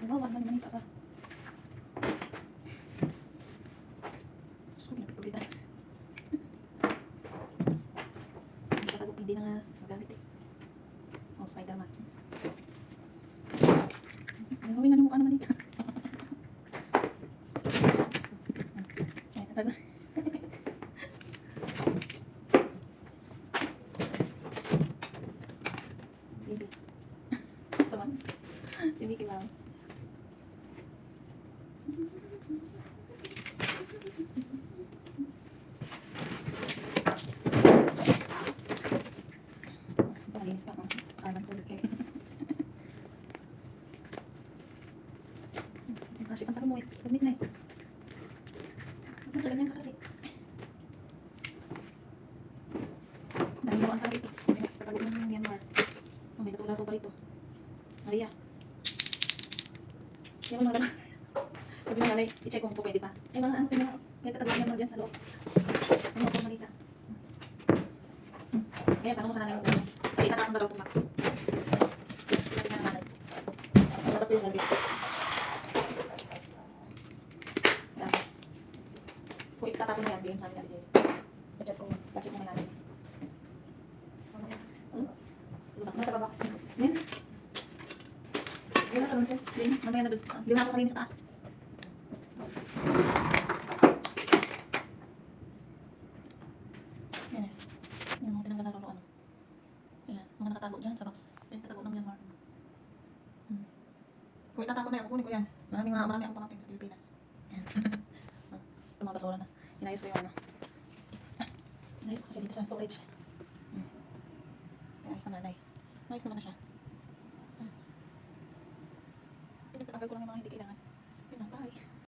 Wow, ang naman ka ba? Gusto ko pinapagulitan. Nakatago pa na nga magamit eh. Oh, Spider-Man. Ang gawin nga ng mukha naman eh. Ay, natago. Baby. Si Mickey Mouse. Palinis pa ako. Kasi ang mo eh. Pagmit na eh. Ang kasi. Dami mo ang talit. Patago na yung Myanmar. May natulato pa rito. Maria. Yan mo lang Sabi ng nanay, i-check kung po pwede pa. Eh mga ano, may, may tatago ng Myanmar dyan sa loob. Ano po malita. Hmm. Kaya tanong mo sa nanay mo. Kasi itatapon na daw itong max. Sabi ng nanay. Labas ko yung lagi. Kung itatapon mo yan, bigyan sa amin natin. Budget ko, budget mo may natin. Mamaya. Hmm? Lubak na sa baba kasi. Yan. Yan na lang. Yan. Mamaya na doon. Di na ako kanina sa taas. Yan eh. Yan mga tinanggal na lolo ano. Nakatago dyan sa box. Yan, tatago ng Myanmar. Hmm. Kung itatapon na yan, kukunin ko yan. Maraming marami akong pamating sa Pilipinas. Yan. Ah, Ito mga basura na. Inayos ko yung ano. Inayos ko kasi dito sa storage. Hmm. Inayos na nanay. Inayos naman na siya. Hmm. Pinagtatanggal ko lang yung mga hindi kailangan.